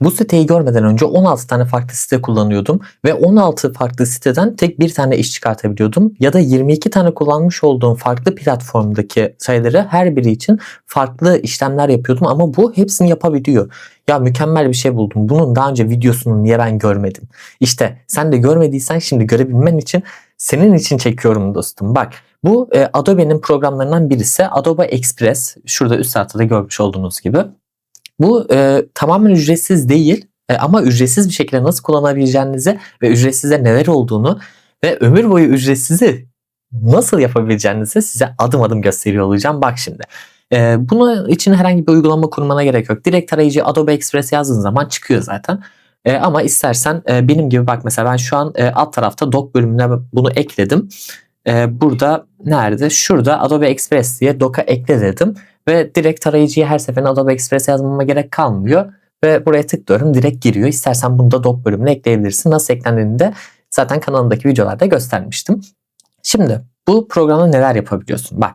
Bu siteyi görmeden önce 16 tane farklı site kullanıyordum ve 16 farklı siteden tek bir tane iş çıkartabiliyordum. Ya da 22 tane kullanmış olduğum farklı platformdaki sayıları her biri için farklı işlemler yapıyordum ama bu hepsini yapabiliyor. Ya mükemmel bir şey buldum. Bunun daha önce videosunu niye ben görmedim? İşte sen de görmediysen şimdi görebilmen için senin için çekiyorum dostum. Bak bu e, Adobe'nin programlarından birisi Adobe Express. Şurada üst tarafta da görmüş olduğunuz gibi. Bu e, tamamen ücretsiz değil e, ama ücretsiz bir şekilde nasıl kullanabileceğinizi ve ücretsizde neler olduğunu ve ömür boyu ücretsizi nasıl yapabileceğinizi size adım adım gösteriyor olacağım. Bak şimdi. E, bunun için herhangi bir uygulama kurmana gerek yok. Direkt tarayıcı Adobe Express yazdığın zaman çıkıyor zaten. E, ama istersen e, benim gibi bak mesela ben şu an e, alt tarafta doc bölümüne bunu ekledim. E, burada nerede? Şurada Adobe Express diye doc'a ekle dedim. Ve direkt tarayıcıya her seferinde Adobe Express yazmama gerek kalmıyor. Ve buraya tıklıyorum direkt giriyor. İstersen bunu da doc bölümüne ekleyebilirsin. Nasıl eklendiğini de zaten kanalımdaki videolarda göstermiştim. Şimdi bu programda neler yapabiliyorsun? Bak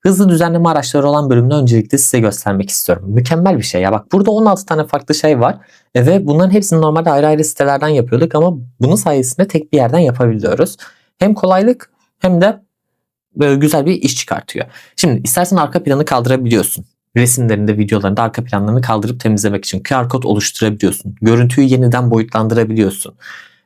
hızlı düzenleme araçları olan bölümünü öncelikle size göstermek istiyorum. Mükemmel bir şey ya. Bak burada 16 tane farklı şey var. E, ve bunların hepsini normalde ayrı ayrı sitelerden yapıyorduk ama bunun sayesinde tek bir yerden yapabiliyoruz. Hem kolaylık hem de böyle güzel bir iş çıkartıyor. Şimdi istersen arka planı kaldırabiliyorsun. Resimlerinde, videolarında arka planlarını kaldırıp temizlemek için QR kod oluşturabiliyorsun. Görüntüyü yeniden boyutlandırabiliyorsun.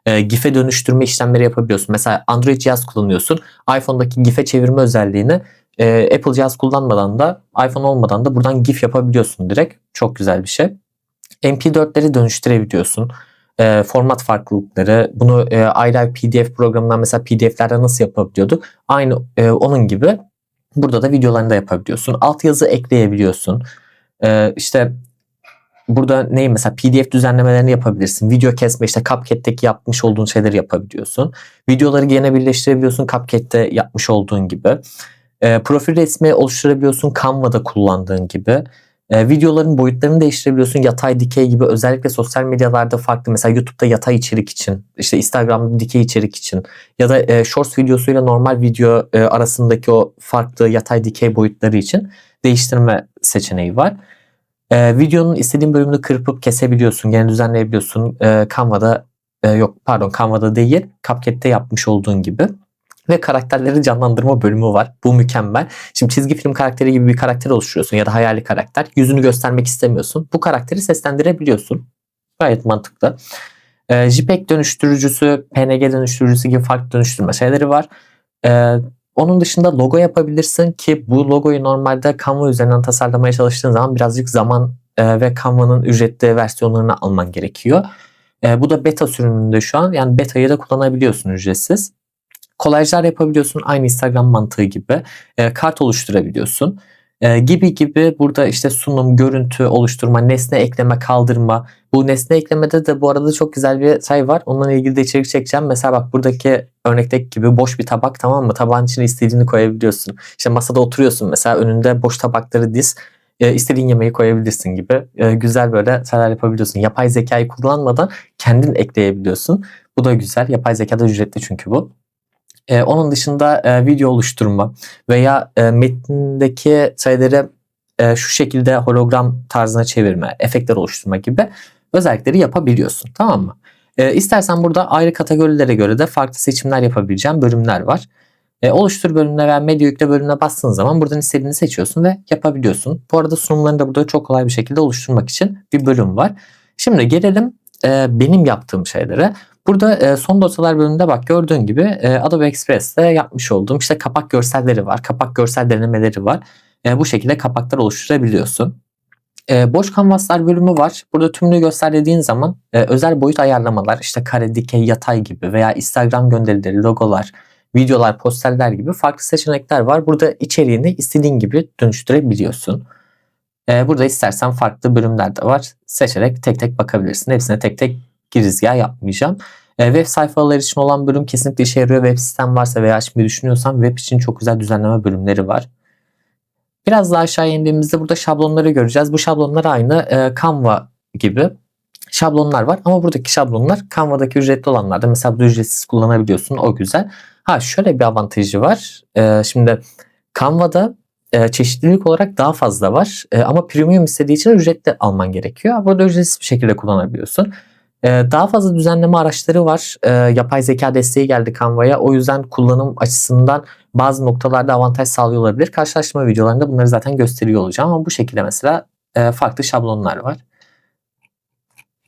E, GIF'e dönüştürme işlemleri yapabiliyorsun. Mesela Android cihaz kullanıyorsun. iPhone'daki GIF'e çevirme özelliğini e, Apple cihaz kullanmadan da iPhone olmadan da buradan GIF yapabiliyorsun direkt. Çok güzel bir şey. MP4'leri dönüştürebiliyorsun e, format farklılıkları bunu e, ayrı ayrı PDF programından mesela PDF'lerde nasıl yapabiliyorduk? Aynı e, onun gibi burada da videolarını da yapabiliyorsun. Altyazı ekleyebiliyorsun. E, işte burada neyi mesela PDF düzenlemelerini yapabilirsin. Video kesme işte CapCut'teki yapmış olduğun şeyleri yapabiliyorsun. Videoları gene birleştirebiliyorsun CapCut'te yapmış olduğun gibi. E, profil resmi oluşturabiliyorsun Canva'da kullandığın gibi. E, videoların boyutlarını değiştirebiliyorsun. Yatay, dikey gibi özellikle sosyal medyalarda farklı. Mesela YouTube'da yatay içerik için, işte Instagram'da dikey içerik için ya da e, Shorts videosuyla normal video e, arasındaki o farklı yatay, dikey boyutları için değiştirme seçeneği var. E, videonun istediğin bölümünü kırpıp kesebiliyorsun, gene düzenleyebiliyorsun. E, Canva'da e, yok pardon Canva'da değil, CapCut'te yapmış olduğun gibi ve karakterleri canlandırma bölümü var. Bu mükemmel. Şimdi çizgi film karakteri gibi bir karakter oluşturuyorsun ya da hayali karakter. Yüzünü göstermek istemiyorsun. Bu karakteri seslendirebiliyorsun. Gayet mantıklı. E, JPEG dönüştürücüsü, PNG dönüştürücüsü gibi farklı dönüştürme şeyleri var. E, onun dışında logo yapabilirsin ki bu logoyu normalde Canva üzerinden tasarlamaya çalıştığın zaman birazcık zaman e, ve Canva'nın ücretli versiyonlarını alman gerekiyor. E, bu da beta sürümünde şu an. Yani beta'yı da kullanabiliyorsun ücretsiz. Kolajlar yapabiliyorsun aynı Instagram mantığı gibi. E, kart oluşturabiliyorsun. E, gibi gibi burada işte sunum, görüntü oluşturma, nesne ekleme, kaldırma. Bu nesne eklemede de bu arada çok güzel bir say var. Onunla ilgili de içerik çekeceğim. Mesela bak buradaki örnekteki gibi boş bir tabak tamam mı? Tabağın içine istediğini koyabiliyorsun. İşte masada oturuyorsun mesela önünde boş tabakları diz. E, istediğin yemeği koyabilirsin gibi. E, güzel böyle şeyler yapabiliyorsun. Yapay zekayı kullanmadan kendin ekleyebiliyorsun. Bu da güzel. Yapay zeka da ücretli çünkü bu. E, onun dışında e, video oluşturma veya e, metindeki sayıları e, şu şekilde hologram tarzına çevirme, efektler oluşturma gibi özellikleri yapabiliyorsun. Tamam mı? E, istersen burada ayrı kategorilere göre de farklı seçimler yapabileceğin bölümler var. E, oluştur bölümüne veya medya yükle bölümüne bastığın zaman buradan istediğini seçiyorsun ve yapabiliyorsun. Bu arada sunumlarını da burada çok kolay bir şekilde oluşturmak için bir bölüm var. Şimdi gelelim e, benim yaptığım şeylere. Burada e, son dosyalar bölümünde bak gördüğün gibi e, Adobe Express'te yapmış olduğum işte kapak görselleri var. Kapak görsel denemeleri var. E, bu şekilde kapaklar oluşturabiliyorsun. E, boş kanvaslar bölümü var. Burada tümünü göster dediğin zaman e, özel boyut ayarlamalar işte kare, dikey, yatay gibi veya Instagram gönderileri, logolar, videolar, posterler gibi farklı seçenekler var. Burada içeriğini istediğin gibi dönüştürebiliyorsun. E, burada istersen farklı bölümler de var. Seçerek tek tek bakabilirsin. Hepsine tek tek girizgah yapmayacağım. E, web sayfaları için olan bölüm kesinlikle işe yarıyor. Web sistem varsa veya açmayı düşünüyorsan web için çok güzel düzenleme bölümleri var. Biraz daha aşağı indiğimizde burada şablonları göreceğiz. Bu şablonlar aynı e, Canva gibi şablonlar var ama buradaki şablonlar Canva'daki ücretli olanlarda mesela bu ücretsiz kullanabiliyorsun o güzel. Ha şöyle bir avantajı var. E, şimdi Canva'da e, çeşitlilik olarak daha fazla var. E, ama premium istediği için ücretli alman gerekiyor. Burada ücretsiz bir şekilde kullanabiliyorsun. E, daha fazla düzenleme araçları var. E, yapay zeka desteği geldi Canva'ya. O yüzden kullanım açısından bazı noktalarda avantaj sağlıyor olabilir. Karşılaştırma videolarında bunları zaten gösteriyor olacağım. Ama bu şekilde mesela e, farklı şablonlar var.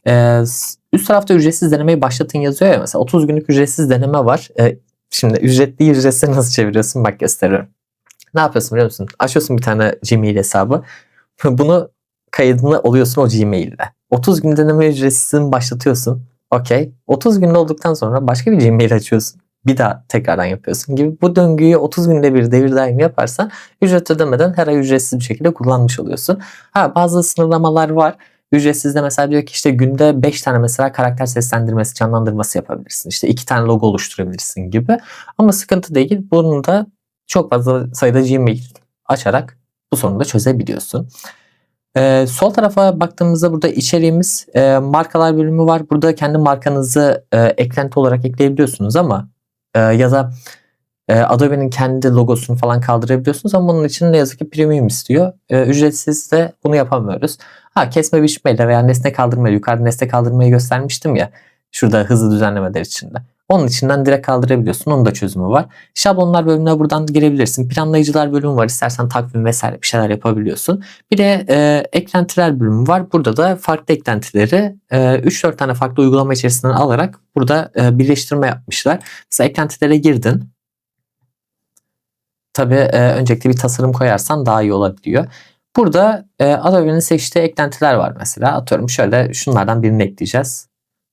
E, üst tarafta ücretsiz denemeyi başlatın yazıyor ya mesela 30 günlük ücretsiz deneme var. E, şimdi ücretli ücretsiz nasıl çeviriyorsun bak gösteriyorum. Ne yapıyorsun biliyor musun? Açıyorsun bir tane Gmail hesabı. Bunu kaydını oluyorsun o Gmail'de. 30 gün deneme ücretsizini başlatıyorsun. Okey. 30 günde olduktan sonra başka bir Gmail açıyorsun. Bir daha tekrardan yapıyorsun gibi. Bu döngüyü 30 günde bir devir daim yaparsan ücret ödemeden her ay ücretsiz bir şekilde kullanmış oluyorsun. Ha bazı sınırlamalar var. Ücretsizde mesela diyor ki işte günde 5 tane mesela karakter seslendirmesi, canlandırması yapabilirsin. İşte 2 tane logo oluşturabilirsin gibi. Ama sıkıntı değil. Bunu da çok fazla sayıda Gmail açarak bu sorunu da çözebiliyorsun. Ee, sol tarafa baktığımızda burada içeriğimiz e, markalar bölümü var. Burada kendi markanızı e, eklenti olarak ekleyebiliyorsunuz ama e, ya da e, Adobe'nin kendi logosunu falan kaldırabiliyorsunuz ama bunun için ne yazık ki premium istiyor. E, ücretsiz de bunu yapamıyoruz. Ha kesme biçmeyle veya nesne kaldırmayla yukarıda nesne kaldırmayı göstermiştim ya şurada hızlı düzenlemeler içinde. Onun içinden direkt kaldırabiliyorsun. Onun da çözümü var. Şablonlar bölümüne buradan girebilirsin. Planlayıcılar bölümü var. İstersen takvim vesaire bir şeyler yapabiliyorsun. Bir de e, eklentiler bölümü var. Burada da farklı eklentileri e, 3-4 tane farklı uygulama içerisinden alarak burada e, birleştirme yapmışlar. Mesela eklentilere girdin. Tabii e, öncelikle bir tasarım koyarsan daha iyi olabiliyor. Burada e, Adobe'nin seçtiği eklentiler var mesela. Atıyorum şöyle şunlardan birini ekleyeceğiz.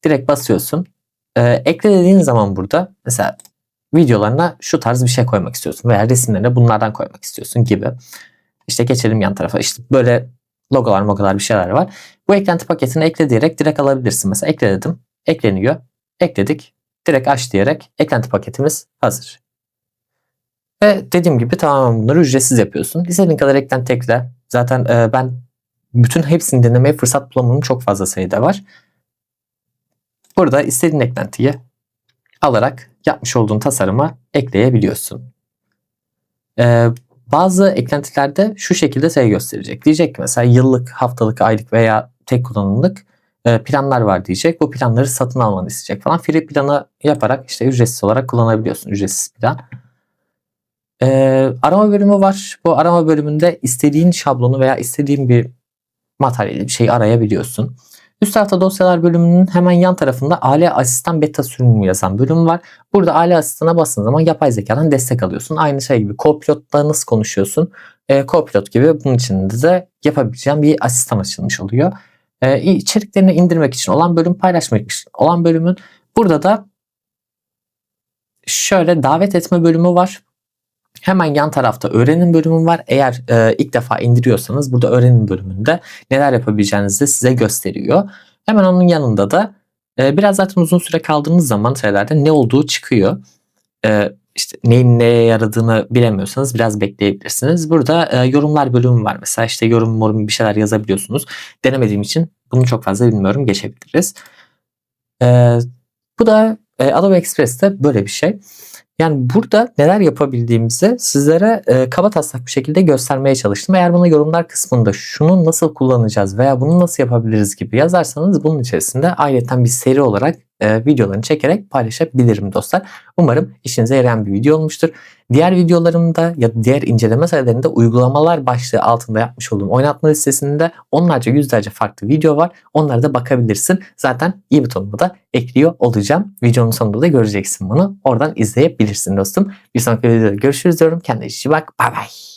Direkt basıyorsun. E, ekle dediğin zaman burada mesela videolarına şu tarz bir şey koymak istiyorsun veya resimlerine bunlardan koymak istiyorsun gibi. İşte geçelim yan tarafa. İşte böyle logolar mogolar bir şeyler var. Bu eklenti paketini ekle diyerek direkt alabilirsin. Mesela ekle dedim. Ekleniyor. Ekledik. Direkt aç diyerek eklenti paketimiz hazır. Ve dediğim gibi tamamen bunları ücretsiz yapıyorsun. İstediğin kadar eklenti ekle. Zaten e, ben bütün hepsini denemeye fırsat bulamadım. Çok fazla sayıda var. Burada istediğin eklentiyi alarak yapmış olduğun tasarıma ekleyebiliyorsun. Ee, bazı eklentilerde şu şekilde şey gösterecek. Diyecek ki mesela yıllık, haftalık, aylık veya tek kullanımlık e, planlar var diyecek. Bu planları satın almanı isteyecek falan. Free planı yaparak işte ücretsiz olarak kullanabiliyorsun. Ücretsiz plan. Ee, arama bölümü var. Bu arama bölümünde istediğin şablonu veya istediğin bir materyali bir şey arayabiliyorsun. Üst tarafta dosyalar bölümünün hemen yan tarafında Ali Asistan beta sürümü yazan bölüm var. Burada Ali Asistan'a bastığın zaman yapay zekadan destek alıyorsun. Aynı şey gibi Copilot'la nasıl konuşuyorsun? E, Copilot gibi bunun içinde de yapabileceğin bir asistan açılmış oluyor. E, içeriklerini indirmek için olan bölüm paylaşmak için olan bölümün burada da şöyle davet etme bölümü var. Hemen yan tarafta öğrenin bölümü var. Eğer e, ilk defa indiriyorsanız burada öğrenin bölümünde neler yapabileceğinizi size gösteriyor. Hemen onun yanında da e, biraz zaten uzun süre kaldığınız zaman şeylerde ne olduğu çıkıyor. E, işte neyin neye yaradığını bilemiyorsanız biraz bekleyebilirsiniz. Burada e, yorumlar bölümü var. Mesela işte yorum yorum bir şeyler yazabiliyorsunuz. Denemediğim için bunu çok fazla bilmiyorum. Geçebiliriz. E, bu da e, Adobe Express'te böyle bir şey. Yani burada neler yapabildiğimizi sizlere e, kaba taslak bir şekilde göstermeye çalıştım. Eğer bana yorumlar kısmında şunu nasıl kullanacağız veya bunu nasıl yapabiliriz gibi yazarsanız bunun içerisinde ayrıca bir seri olarak e, videolarını çekerek paylaşabilirim dostlar. Umarım işinize yarayan bir video olmuştur. Diğer videolarımda ya diğer inceleme sayılarında uygulamalar başlığı altında yapmış olduğum oynatma listesinde onlarca yüzlerce farklı video var. Onlara da bakabilirsin. Zaten i butonuna da ekliyor olacağım. Videonun sonunda da göreceksin bunu. Oradan izleyebilirsin dostum. Bir sonraki videoda görüşürüz diyorum. Kendine iyi bak. Bay bay.